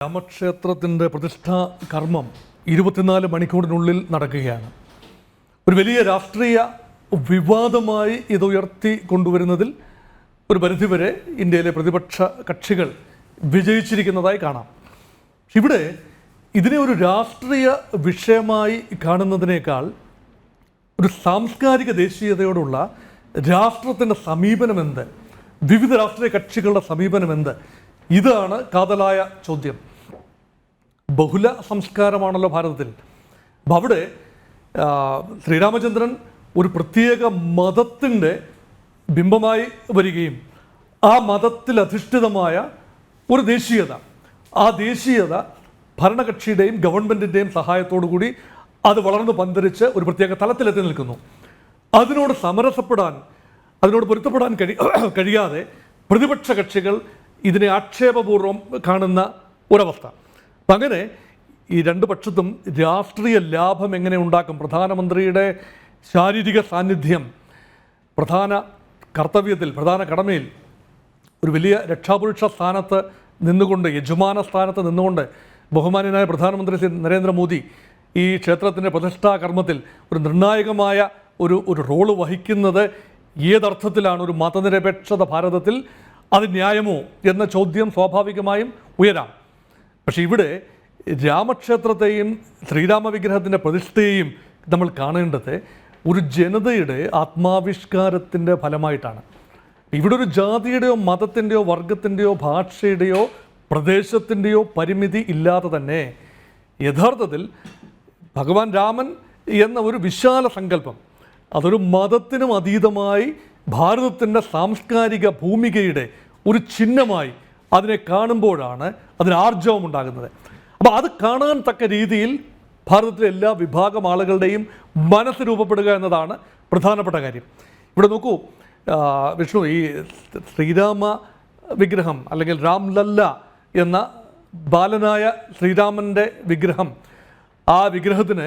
രാമക്ഷേത്രത്തിന്റെ പ്രതിഷ്ഠാ കർമ്മം ഇരുപത്തിനാല് മണിക്കൂറിനുള്ളിൽ നടക്കുകയാണ്. ഒരു വലിയ രാഷ്ട്രീയ വിവാദമായി ഇത് ഉയർത്തി കൊണ്ടുവരുന്നതിൽ ഒരു പരിധിവരെ ഇന്ത്യയിലെ പ്രതിപക്ഷ കക്ഷികൾ വിജയിച്ചിരിക്കുന്നതായി കാണാം. ഇവിടെ ഇതിനെ ഒരു രാഷ്ട്രീയ വിഷയമായി കാണുന്നതിനേക്കാൾ ഒരു സാംസ്കാരിക ദേശീയതയോടുള്ള രാഷ്ട്രത്തിന്റെ സമീപനം എന്ത് വിവിധ രാഷ്ട്രീയ കക്ഷികളുടെ സമീപനം എന്ത് ഇതാണ് കാതലായ ചോദ്യം. ബഹുല സംസ്കാരമാണല്ലോ ഭാരതത്തിൽ. അപ്പം അവിടെ ശ്രീരാമചന്ദ്രൻ ഒരു പ്രത്യേക മതത്തിന്റെ ബിംബമായി വരികയും ആ മതത്തിൽ അധിഷ്ഠിതമായ ഒരു ദേശീയത ആ ദേശീയത ഭരണകക്ഷിയുടെയും ഗവൺമെന്റിന്റെയും സഹായത്തോടു കൂടി അത് വളർന്നു പന്തരിച്ച് ഒരു പ്രത്യേക തലത്തിലെത്തി നിൽക്കുന്നു. അതിനോട് സമരസപ്പെടാൻ അതിനോട് പൊരുത്തപ്പെടാൻ കഴി കഴിയാതെ പ്രതിപക്ഷ കക്ഷികൾ ഇതിനെ ആക്ഷേപപൂർവം കാണുന്ന ഒരവസ്ഥ. അപ്പം അങ്ങനെ ഈ രണ്ട് പക്ഷത്തും രാഷ്ട്രീയ ലാഭം എങ്ങനെ ഉണ്ടാക്കും? പ്രധാനമന്ത്രിയുടെ ശാരീരിക സാന്നിധ്യം പ്രധാന കർത്തവ്യത്തിൽ പ്രധാന കടമയിൽ ഒരു വലിയ രക്ഷാപുരുഷ സ്ഥാനത്ത് നിന്നുകൊണ്ട് യജമാന സ്ഥാനത്ത് നിന്നുകൊണ്ട് ബഹുമാന്യനായ പ്രധാനമന്ത്രി ശ്രീ നരേന്ദ്രമോദി ഈ ക്ഷേത്രത്തിന്റെ പ്രതിഷ്ഠാ കർമ്മത്തിൽ ഒരു നിർണായകമായ ഒരു ഒരു റോൾ വഹിക്കുന്നത് ഏതർത്ഥത്തിലാണ്? ഒരു മതനിരപേക്ഷത ഭാരതത്തിൽ അത് ന്യായമോ? എന്ന ചോദ്യം സ്വാഭാവികമായും ഉയരാം. പക്ഷേ ഇവിടെ രാമക്ഷേത്രത്തെയും ശ്രീരാമ വിഗ്രഹത്തിന്റെ പ്രതിഷ്ഠയെയും നമ്മൾ കാണേണ്ടത് ഒരു ജനതയുടെ ആത്മാവിഷ്കാരത്തിന്റെ ഫലമായിട്ടാണ്. ഇവിടെ ഒരു ജാതിയുടെയോ മതത്തിന്റെയോ വർഗത്തിന്റെയോ ഭാഷയുടെയോ പ്രദേശത്തിന്റെയോ പരിമിതി ഇല്ലാതെ തന്നെ യഥാർത്ഥത്തിൽ ഭഗവാൻ രാമൻ എന്ന ഒരു വിശാല സങ്കല്പം അതൊരു മതത്തിനും അതീതമായി ഭാരതത്തിന്റെ സാംസ്കാരിക ഭൂമികയുടെ ഒരു ചിഹ്നമായി അതിനെ കാണുമ്പോഴാണ് അതിന് ആർജവം ഉണ്ടാകുന്നത്. അപ്പോൾ അത് കാണാൻ തക്ക രീതിയിൽ ഭാരതത്തിലെ എല്ലാ വിഭാഗം ആളുകളുടെയും മനസ്സ് രൂപപ്പെടുക എന്നതാണ് പ്രധാനപ്പെട്ട കാര്യം. ഇവിടെ നോക്കൂ വിഷ്ണു ഈ ശ്രീരാമ വിഗ്രഹം അല്ലെങ്കിൽ രാംലല്ല എന്ന ബാലനായ ശ്രീരാമന്റെ വിഗ്രഹം ആ വിഗ്രഹത്തിന്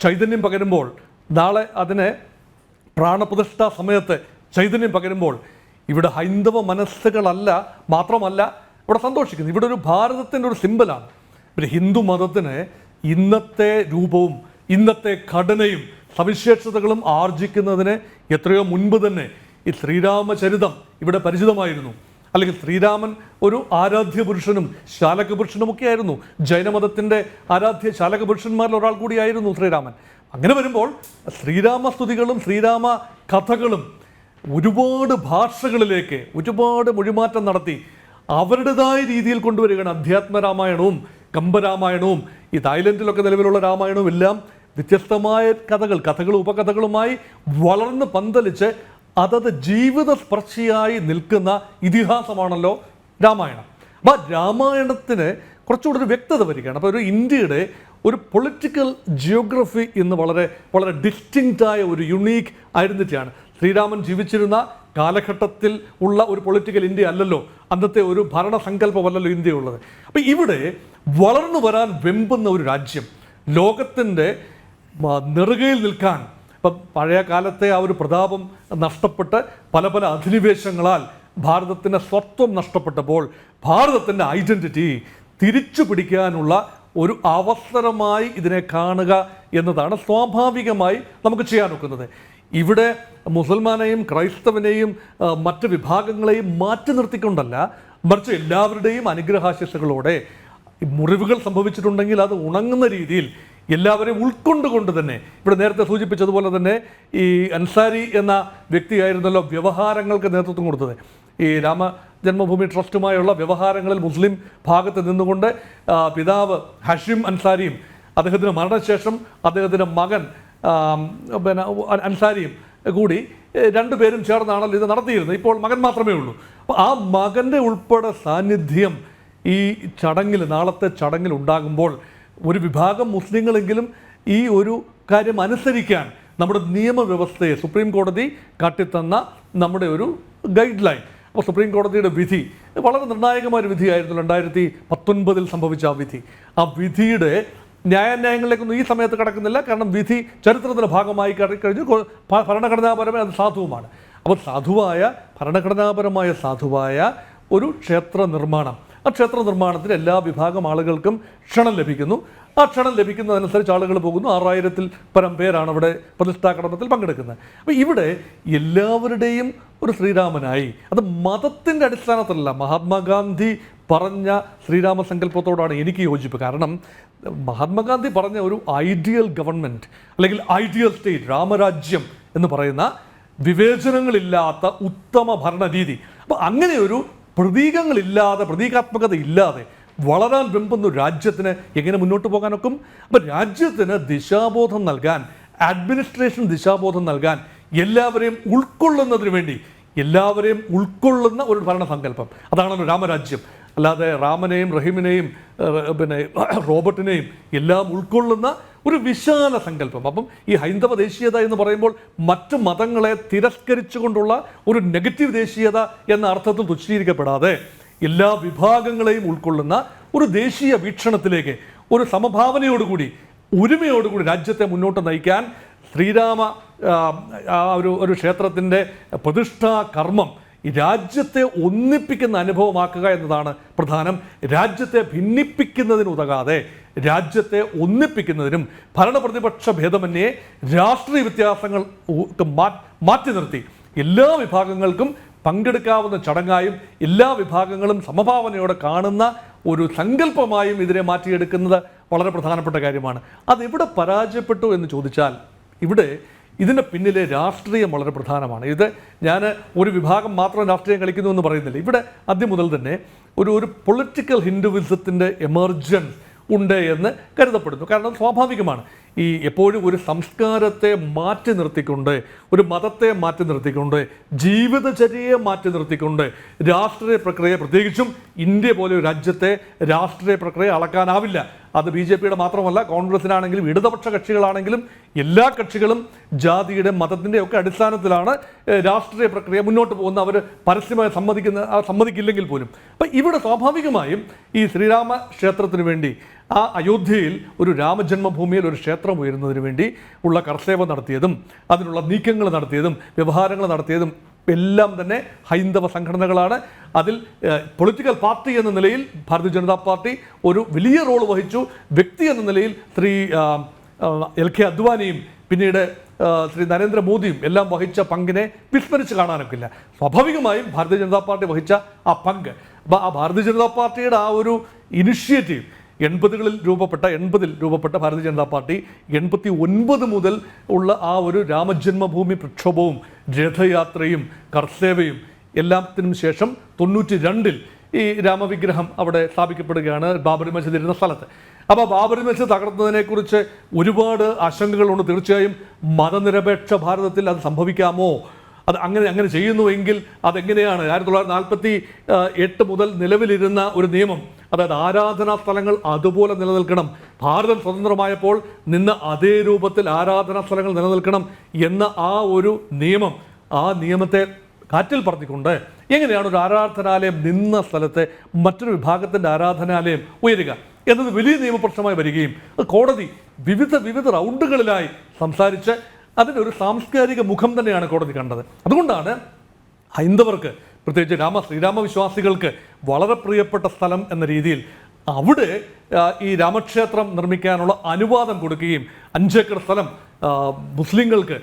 ചൈതന്യം പകരുമ്പോൾ നാളെ അതിനെ പ്രാണപ്രതിഷ്ഠാ സമയത്ത് ചൈതന്യം പകരുമ്പോൾ ഇവിടെ ഹൈന്ദവ മനസ്സുകളല്ല മാത്രമല്ല ഇവിടെ സന്തോഷിക്കുന്നു. ഇവിടെ ഒരു ഭാരതത്തിന്റെ ഒരു സിമ്പലാണ്. പിന്നെ ഹിന്ദു മതത്തിന് ഇന്നത്തെ രൂപവും ഇന്നത്തെ ഘടനയും സവിശേഷതകളും ആർജിക്കുന്നതിന് എത്രയോ മുൻപ് തന്നെ ഈ ശ്രീരാമചരിതം ഇവിടെ പരിചിതമായിരുന്നു. അല്ലെങ്കിൽ ശ്രീരാമൻ ഒരു ആരാധ്യ പുരുഷനും ശാലക പുരുഷനുമൊക്കെ ആയിരുന്നു. ജൈനമതത്തിന്റെ ആരാധ്യ ശാലക പുരുഷന്മാരിൽ ഒരാൾ കൂടിയായിരുന്നു ശ്രീരാമൻ. അങ്ങനെ വരുമ്പോൾ ശ്രീരാമസ്തുതികളും ശ്രീരാമ കഥകളും ഒരുപാട് ഭാഷകളിലേക്ക് ഒരുപാട് മൊഴിമാറ്റം നടത്തി അവരുടേതായ രീതിയിൽ കൊണ്ടുവരികയാണ്. അധ്യാത്മ രാമായണവും കമ്പരാമായണവും ഈ തായ്ലൻഡിലൊക്കെ നിലവിലുള്ള രാമായണവും എല്ലാം വ്യത്യസ്തമായ കഥകൾ കഥകളും ഉപകഥകളുമായി വളർന്ന് പന്തലിച്ച് അതത് ജീവിത സ്പർശിയായി നിൽക്കുന്ന ഇതിഹാസമാണല്ലോ രാമായണം. അപ്പോൾ രാമായണത്തിന് കുറച്ചുകൂടി ഒരു വ്യക്തത വരികയാണ്. അപ്പോൾ ഒരു ഇന്ത്യയുടെ ഒരു പൊളിറ്റിക്കൽ ജിയോഗ്രഫി ഇന്ന് വളരെ വളരെ ഡിസ്റ്റിങ്റ്റായ ഒരു യുണീക്ക് ഐഡന്റിറ്റിയാണ് ശ്രീരാമൻ ജീവിച്ചിരുന്ന കാലഘട്ടത്തിൽ ഉള്ള ഒരു പൊളിറ്റിക്കൽ ഇന്ത്യ അല്ലല്ലോ അന്നത്തെ ഒരു ഭരണസങ്കല്പമല്ലല്ലോ ഇന്ത്യ ഉള്ളത് അപ്പം ഇവിടെ വളർന്നു വരാൻ വെമ്പുന്ന ഒരു രാജ്യം ലോകത്തിന്റെ നെറുകയിൽ നിൽക്കാൻ ഇപ്പം പഴയ കാലത്തെ ആ ഒരു പ്രതാപം നഷ്ടപ്പെട്ട് പല പല അധിനിവേശങ്ങളാൽ ഭാരതത്തിന്റെ സ്വത്വം നഷ്ടപ്പെട്ടപ്പോൾ ഭാരതത്തിന്റെ ഐഡന്റിറ്റി തിരിച്ചു പിടിക്കാനുള്ള ഒരു അവസരമായി ഇതിനെ കാണുക എന്നതാണ് സ്വാഭാവികമായി നമുക്ക് ചെയ്യാൻ ഒക്കുന്നത്. ഇവിടെ മുസൽമാനെയും ക്രൈസ്തവനെയും മറ്റ് വിഭാഗങ്ങളെയും മാറ്റി നിർത്തിക്കൊണ്ടല്ല മറിച്ച് എല്ലാവരുടെയും അനുഗ്രഹാശിസകളോടെ മുറിവുകൾ സംഭവിച്ചിട്ടുണ്ടെങ്കിൽ അത് ഉണങ്ങുന്ന രീതിയിൽ എല്ലാവരെയും ഉൾക്കൊണ്ടുകൊണ്ട് തന്നെ ഇവിടെ നേരത്തെ സൂചിപ്പിച്ചതുപോലെ തന്നെ ഈ അൻസാരി എന്ന വ്യക്തിയായിരുന്നല്ലോ വ്യവഹാരങ്ങൾക്ക് നേതൃത്വം കൊടുത്തത്. ഈ രാമ ജന്മഭൂമി ട്രസ്റ്റുമായുള്ള വ്യവഹാരങ്ങളിൽ മുസ്ലിം ഭാഗത്ത് നിന്നുകൊണ്ട് പിതാവ് ഹഷിം അൻസാരിയും അദ്ദേഹത്തിന് മരണശേഷം അദ്ദേഹത്തിന്റെ മകൻ പിന്നെ അൻ- അൻസാരിയും കൂടി രണ്ടുപേരും ചേർന്നാണല്ലോ ഇത് നടത്തിയിരുന്നത്. ഇപ്പോൾ മകൻ മാത്രമേ ഉള്ളൂ. അപ്പോൾ ആ മകന്റെ ഉൾപ്പെടെ സാന്നിധ്യം ഈ ചടങ്ങിൽ നാളത്തെ ചടങ്ങിൽ ഉണ്ടാകുമ്പോൾ ഒരു വിഭാഗം മുസ്ലിങ്ങളെങ്കിലും ഈ ഒരു കാര്യം അനുസരിക്കാൻ നമ്മുടെ നിയമവ്യവസ്ഥയെ സുപ്രീം കോടതി കാട്ടിത്തന്ന നമ്മുടെ ഒരു ഗൈഡ് ലൈൻ അപ്പോൾ സുപ്രീം കോടതിയുടെ വിധി വളരെ നിർണായകമായ ഒരു വിധിയായിരുന്നു രണ്ടായിരത്തി പത്തൊൻപതിൽ സംഭവിച്ച ആ വിധി. ആ വിധിയുടെ ന്യായാന്യായങ്ങളിലേക്കൊന്നും ഈ സമയത്ത് കടക്കുന്നില്ല. കാരണം വിധി ചരിത്രത്തിന്റെ ഭാഗമായി കഴിഞ്ഞു. ഭരണഘടനാപരമായി അത് സാധുവുമാണ് അപ്പോൾ സാധുവായ ഭരണഘടനാപരമായ സാധുവായ ഒരു ക്ഷേത്ര നിർമ്മാണം. ആ ക്ഷേത്ര നിർമ്മാണത്തിൽ എല്ലാ വിഭാഗം ആളുകൾക്കും ക്ഷണം ലഭിക്കുന്നു. ആ ക്ഷണം ലഭിക്കുന്നതനുസരിച്ച് ആളുകൾ പോകുന്നു. ആറായിരത്തിൽ പരം പേരാണ് അവിടെ പ്രതിഷ്ഠാ കർമ്മത്തിൽ പങ്കെടുക്കുന്നത്. അപ്പോൾ ഇവിടെ എല്ലാവരുടെയും ഒരു ശ്രീരാമനായി. അത് മതത്തിന്റെ അടിസ്ഥാനത്തിലല്ല. മഹാത്മാഗാന്ധി പറഞ്ഞ ശ്രീരാമ സങ്കല്പത്തോടാണ് എനിക്ക് യോജിപ്പ്. കാരണം മഹാത്മാഗാന്ധി പറഞ്ഞ ഒരു ഐഡിയൽ ഗവൺമെന്റ് അല്ലെങ്കിൽ ഐഡിയൽ സ്റ്റേറ്റ് രാമരാജ്യം എന്ന് പറയുന്ന വിവേചനങ്ങളില്ലാത്ത ഉത്തമ ഭരണരീതി. അപ്പോൾ അങ്ങനെ ഒരു പ്രതീകങ്ങളില്ലാതെ പ്രതീകാത്മകത ഇല്ലാതെ വളരാൻ വെമ്പുന്ന രാജ്യത്തിന് എങ്ങനെ മുന്നോട്ട് പോകാനൊക്കും? അപ്പം രാജ്യത്തിന് ദിശാബോധം നൽകാൻ അഡ്മിനിസ്ട്രേഷൻ ദിശാബോധം നൽകാൻ എല്ലാവരെയും ഉൾക്കൊള്ളുന്നതിന് വേണ്ടി എല്ലാവരെയും ഉൾക്കൊള്ളുന്ന ഒരു ഭരണസങ്കല്പം. അതാണല്ലോ രാമരാജ്യം. അല്ലാതെ റാമനെയും റഹീമിനെയും പിന്നെ റോബർട്ടിനെയും എല്ലാം ഉൾക്കൊള്ളുന്ന ഒരു വിശാല സങ്കല്പം. അപ്പം ഈ ഹൈന്ദവ ദേശീയത എന്ന് പറയുമ്പോൾ മറ്റ് മതങ്ങളെ തിരസ്കരിച്ചുകൊണ്ടുള്ള ഒരു നെഗറ്റീവ് ദേശീയത എന്ന അർത്ഥത്തിൽ തുച്ഛീകരിക്കപ്പെടാതെ എല്ലാ വിഭാഗങ്ങളെയും ഉൾക്കൊള്ളുന്ന ഒരു ദേശീയ വീക്ഷണത്തിലേക്ക് ഒരു സമഭാവനയോടുകൂടി ഒരുമയോടുകൂടി രാജ്യത്തെ മുന്നോട്ട് നയിക്കാൻ ശ്രീരാമ ഒരു ഒരു ക്ഷേത്രത്തിന്റെ പ്രതിഷ്ഠാ കർമ്മം രാജ്യത്തെ ഒന്നിപ്പിക്കുന്ന അനുഭവമാക്കുക എന്നതാണ് പ്രധാനം. രാജ്യത്തെ ഭിന്നിപ്പിക്കുന്നതിനുതകാതെ രാജ്യത്തെ ഒന്നിപ്പിക്കുന്നതിനും ഭരണപ്രതിപക്ഷ ഭേദമന്യേ രാഷ്ട്രീയ വ്യത്യാസങ്ങൾ മാറ്റി നിർത്തി. എല്ലാ വിഭാഗങ്ങൾക്കും പങ്കെടുക്കാവുന്ന ചടങ്ങായും എല്ലാ വിഭാഗങ്ങളും സമഭാവനയോടെ കാണുന്ന ഒരു സങ്കല്പമായും ഇതിനെ മാറ്റിയെടുക്കുന്നത് വളരെ പ്രധാനപ്പെട്ട കാര്യമാണ്. അതെവിടെ പരാജയപ്പെട്ടു എന്ന് ചോദിച്ചാൽ ഇവിടെ ഇതിന്റെ പിന്നിലെ രാഷ്ട്രീയം വളരെ പ്രധാനമാണ്. ഇത് ഞാൻ ഒരു വിഭാഗം മാത്രം രാഷ്ട്രീയം കളിക്കുന്നു എന്ന് പറയുന്നില്ല. ഇവിടെ ആദ്യം മുതൽ തന്നെ ഒരു ഒരു പൊളിറ്റിക്കൽ ഹിന്ദുവിസത്തിന്റെ എമർജൻസ് ഉണ്ട് എന്ന് കരുതപ്പെടുന്നു. കാരണം സ്വാഭാവികമാണ്. ഈ എപ്പോഴും ഒരു സംസ്കാരത്തെ മാറ്റി നിർത്തിക്കൊണ്ട് ഒരു മതത്തെ മാറ്റി നിർത്തിക്കൊണ്ട് ജീവിതചര്യയെ മാറ്റി നിർത്തിക്കൊണ്ട് രാഷ്ട്രീയ പ്രക്രിയ പ്രത്യേകിച്ചും ഇന്ത്യ പോലെ ഒരു രാജ്യത്തെ രാഷ്ട്രീയ പ്രക്രിയ അളക്കാനാവില്ല. അത് ബി ജെ പിയുടെ മാത്രമല്ല കോൺഗ്രസിനാണെങ്കിലും ഇടതുപക്ഷ കക്ഷികളാണെങ്കിലും എല്ലാ കക്ഷികളും ജാതിയുടെ മതത്തിന്റെ ഒക്കെ അടിസ്ഥാനത്തിലാണ് രാഷ്ട്രീയ പ്രക്രിയ മുന്നോട്ട് പോകുന്ന അവർ പരസ്യമായി സമ്മതിക്കുന്ന സമ്മതിക്കില്ലെങ്കിൽ പോലും. അപ്പം ഇവിടെ സ്വാഭാവികമായും ഈ ശ്രീരാമ ക്ഷേത്രത്തിന് വേണ്ടി ആ അയോധ്യയിൽ ഒരു രാമജന്മഭൂമിയിൽ ഒരു ക്ഷേത്രം ഉയരുന്നതിന് വേണ്ടി ഉള്ള കർസേവ നടത്തിയതും അതിനുള്ള നീക്കങ്ങൾ നടത്തിയതും വ്യവഹാരങ്ങൾ നടത്തിയതും എല്ലാം തന്നെ ഹൈന്ദവ സംഘടനകളാണ്. അതിൽ പൊളിറ്റിക്കൽ പാർട്ടി എന്ന നിലയിൽ ഭാരതീയ ജനതാ പാർട്ടി ഒരു വലിയ റോൾ വഹിച്ചു. വ്യക്തി എന്ന നിലയിൽ ശ്രീ എൽ കെ അദ്വാനിയും പിന്നീട് ശ്രീ നരേന്ദ്രമോദിയും എല്ലാം വഹിച്ച പങ്കിനെ വിസ്മരിച്ച് കാണാനൊക്കില്ല. സ്വാഭാവികമായും ഭാരതീയ ജനതാ പാർട്ടി വഹിച്ച ആ പങ്ക്. അപ്പോൾ ആ ഭാരതീയ ജനതാ പാർട്ടിയുടെ ആ ഒരു ഇനിഷ്യേറ്റീവ് എൺപതുകളിൽ രൂപപ്പെട്ട എൺപതിൽ രൂപപ്പെട്ട ഭാരതീയ ജനതാ പാർട്ടി എൺപത്തി ഒൻപത് മുതൽ ഉള്ള ആ ഒരു രാമജന്മഭൂമി പ്രക്ഷോഭവും രഥയാത്രയും കർസേവയും എല്ലാത്തിനും ശേഷം തൊണ്ണൂറ്റി രണ്ടിൽ ഈ രാമവിഗ്രഹം അവിടെ സ്ഥാപിക്കപ്പെടുകയാണ് ബാബറി മസ്ജിദ് ഇരുന്ന സ്ഥലത്ത്. അപ്പോൾ ബാബറി മസ്ജിദ് തകർന്നതിനെക്കുറിച്ച് ഒരുപാട് ആശങ്കകളുണ്ട്. തീർച്ചയായും മതനിരപേക്ഷ ഭാരതത്തിൽ അത് സംഭവിക്കാമോ? അത് അങ്ങനെ അങ്ങനെ ചെയ്യുന്നുവെങ്കിൽ അതെങ്ങനെയാണ്? ആയിരത്തി തൊള്ളായിരത്തി നാൽപ്പത്തി എട്ട് മുതൽ നിലവിലിരുന്ന ഒരു നിയമം അതായത് ആരാധനാ സ്ഥലങ്ങൾ അതുപോലെ നിലനിൽക്കണം. ഭാരതം സ്വതന്ത്രമായപ്പോൾ നിന്ന് അതേ രൂപത്തിൽ ആരാധനാ സ്ഥലങ്ങൾ നിലനിൽക്കണം എന്ന ആ ഒരു നിയമം ആ നിയമത്തെ കാറ്റിൽ പറത്തിക്കൊണ്ട് എങ്ങനെയാണ് ഒരു ആരാധനാലയം നിന്ന സ്ഥലത്തെ മറ്റൊരു വിഭാഗത്തിന്റെ ആരാധനാലയം ഉയരുക എന്നത് വലിയ നിയമപ്രശ്നമായി വരികയും കോടതി വിവിധ വിവിധ റൗണ്ടുകളിലായി സംസാരിച്ച് അതിന്റെ ഒരു സാംസ്കാരിക മുഖം തന്നെയാണ് കോടതി കണ്ടത്. അതുകൊണ്ടാണ് ഹൈന്ദവർക്ക് പ്രത്യേകിച്ച് രാമ ശ്രീരാമ വിശ്വാസികൾക്ക് വളരെ പ്രിയപ്പെട്ട സ്ഥലം എന്ന രീതിയിൽ അവിടെ ഈ രാമക്ഷേത്രം നിർമ്മിക്കാനുള്ള അനുവാദം കൊടുക്കുകയും അഞ്ചേക്കർ സ്ഥലം മുസ്ലിങ്ങൾക്ക്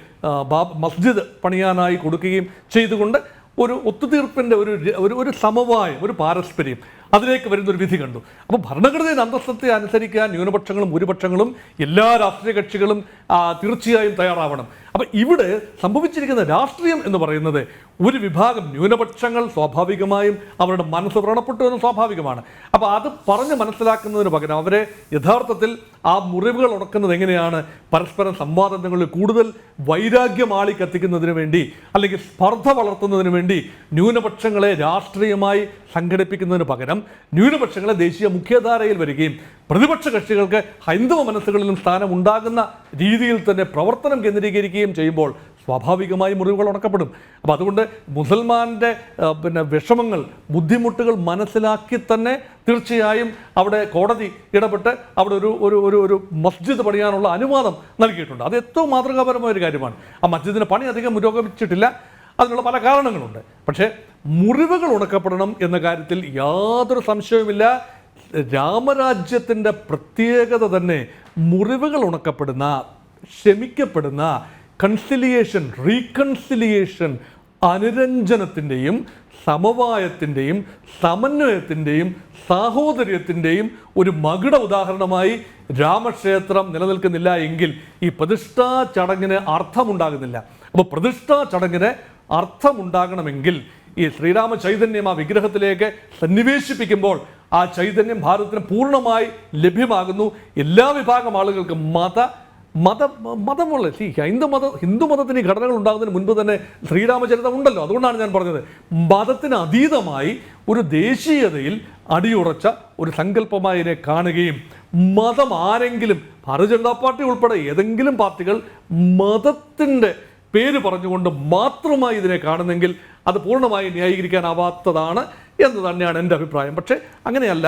മസ്ജിദ് പണിയാനായി കൊടുക്കുകയും ചെയ്തുകൊണ്ട് ഒരു ഒത്തുതീർപ്പിന്റെ ഒരു ഒരു സമവായം ഒരു പാരസ്പര്യം അതിലേക്ക് വരുന്ന ഒരു വിധി കണ്ടു. അപ്പോൾ ഭരണഘടനയുടെ അന്തസ്സത്തെ അനുസരിക്കാൻ ന്യൂനപക്ഷങ്ങളും ഭൂരിപക്ഷങ്ങളും എല്ലാ രാഷ്ട്രീയ കക്ഷികളും തീർച്ചയായും തയ്യാറാവണം. അപ്പോൾ ഇവിടെ സംഭവിച്ചിരിക്കുന്ന രാഷ്ട്രീയം എന്ന് പറയുന്നത് ഒരു വിഭാഗം ന്യൂനപക്ഷങ്ങൾ സ്വാഭാവികമായും അവരുടെ മനസ്സ് വ്രണപ്പെട്ടു എന്ന് സ്വാഭാവികമാണ്. അപ്പോൾ അത് പറഞ്ഞ് മനസ്സിലാക്കുന്നതിന് പകരം അവരെ യഥാർത്ഥത്തിൽ ആ മുറിവുകൾ ഉണക്കുന്നത് എങ്ങനെയാണ്? പരസ്പരം സംവാദങ്ങളിൽ കൂടുതൽ വൈരാഗ്യം ആളി കത്തിക്കുന്നതിന് വേണ്ടി അല്ലെങ്കിൽ സ്പർദ്ധ വളർത്തുന്നതിന് വേണ്ടി ന്യൂനപക്ഷങ്ങളെ രാഷ്ട്രീയമായി സംഘടിപ്പിക്കുന്നതിന് പകരം ന്യൂനപക്ഷങ്ങളെ ദേശീയ മുഖ്യധാരയിൽ വരികയും പ്രതിപക്ഷ കക്ഷികൾക്ക് ഹൈന്ദവ മനസ്സുകളിലും സ്ഥാനം ഉണ്ടാകുന്ന രീതിയിൽ തന്നെ പ്രവർത്തനം കേന്ദ്രീകരിക്കുകയും ചെയ്യുമ്പോൾ സ്വാഭാവികമായി മുറിവുകൾ ഉണക്കപ്പെടും. അപ്പോൾ അതുകൊണ്ട് മുസൽമാന്റെ പിന്നെ വിഷമങ്ങൾ ബുദ്ധിമുട്ടുകൾ മനസ്സിലാക്കി തന്നെ തീർച്ചയായും അവിടെ കോടതി ഇടപെട്ട് അവിടെ ഒരു ഒരു ഒരു ഒരു മസ്ജിദ് പണിയാനുള്ള അനുവാദം നൽകിയിട്ടുണ്ട്. അത് ഏറ്റവും മാതൃകാപരമായ ഒരു കാര്യമാണ്. ആ മസ്ജിദിന് പണി അധികം പുരോഗമിച്ചിട്ടില്ല. അതിനുള്ള പല കാരണങ്ങളുണ്ട്. പക്ഷേ മുറിവുകൾ ഉണക്കപ്പെടണം എന്ന കാര്യത്തിൽ യാതൊരു സംശയവുമില്ല. രാമരാജ്യത്തിന്റെ പ്രത്യേകത തന്നെ മുറിവുകൾ ഉണക്കപ്പെടുന്ന ക്ഷമിക്കപ്പെടുന്ന കൺസിലിയേഷൻ റീകൺസിലിയേഷൻ അനുരഞ്ജനത്തിന്റെയും സമവായത്തിന്റെയും സമന്വയത്തിന്റെയും സാഹോദര്യത്തിന്റെയും ഒരു മകുട ഉദാഹരണമായി രാമക്ഷേത്രം നിലനിൽക്കുന്നില്ല എങ്കിൽ ഈ പ്രതിഷ്ഠാ ചടങ്ങിന് അർത്ഥമുണ്ടാകുന്നില്ല. അപ്പോൾ പ്രതിഷ്ഠാ ചടങ്ങിന് അർത്ഥമുണ്ടാകണമെങ്കിൽ ഈ ശ്രീരാമ ചൈതന്യം ആ വിഗ്രഹത്തിലേക്ക് സന്നിവേശിപ്പിക്കുമ്പോൾ ആ ചൈതന്യം ഭാരതത്തിന് പൂർണമായി ലഭ്യമാകുന്നു. എല്ലാ വിഭാഗം ആളുകൾക്കും മത മത മതമുള്ള ഈ ഹൈന്ദു മത ഹിന്ദു മതത്തിന് ഈ ഘടനകൾ ഉണ്ടാകുന്നതിന് മുൻപ് തന്നെ ശ്രീരാമചരിതം ഉണ്ടല്ലോ. അതുകൊണ്ടാണ് ഞാൻ പറഞ്ഞത്. മതത്തിന് അതീതമായി ഒരു ദേശീയതയിൽ അടിയുറച്ച ഒരു സങ്കല്പമായി ഇതിനെ കാണുകയും മതം ആരെങ്കിലും ഭാരതീയ ജനതാ പാർട്ടി ഉൾപ്പെടെ ഏതെങ്കിലും പാർട്ടികൾ മതത്തിന്റെ പേര് പറഞ്ഞുകൊണ്ട് മാത്രമായി ഇതിനെ കാണുന്നെങ്കിൽ അത് പൂർണമായി ന്യായീകരിക്കാനാവാത്തതാണ് എന്ന് തന്നെയാണ് എന്റെ അഭിപ്രായം. പക്ഷേ അങ്ങനെയല്ല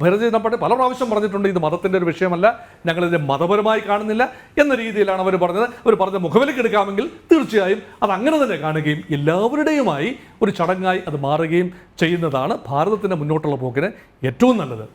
ഭാരതീയ ജനതാ പാർട്ടി പല പ്രാവശ്യം പറഞ്ഞിട്ടുണ്ട് ഇത് മതത്തിന്റെ ഒരു വിഷയമല്ല ഞങ്ങളിതിനെ മതപരമായി കാണുന്നില്ല എന്ന രീതിയിലാണ് അവർ പറഞ്ഞത്. അവർ പറഞ്ഞ മുഖവിലേക്ക് എടുക്കാമെങ്കിൽ തീർച്ചയായും അത് അങ്ങനെ തന്നെ കാണുകയും എല്ലാവരുടെയുമായി ഒരു ചടങ്ങായി അത് മാറുകയും ചെയ്യുന്നതാണ് ഭാരതത്തിന്റെ മുന്നോട്ടുള്ള പോക്കിന് ഏറ്റവും നല്ലത്.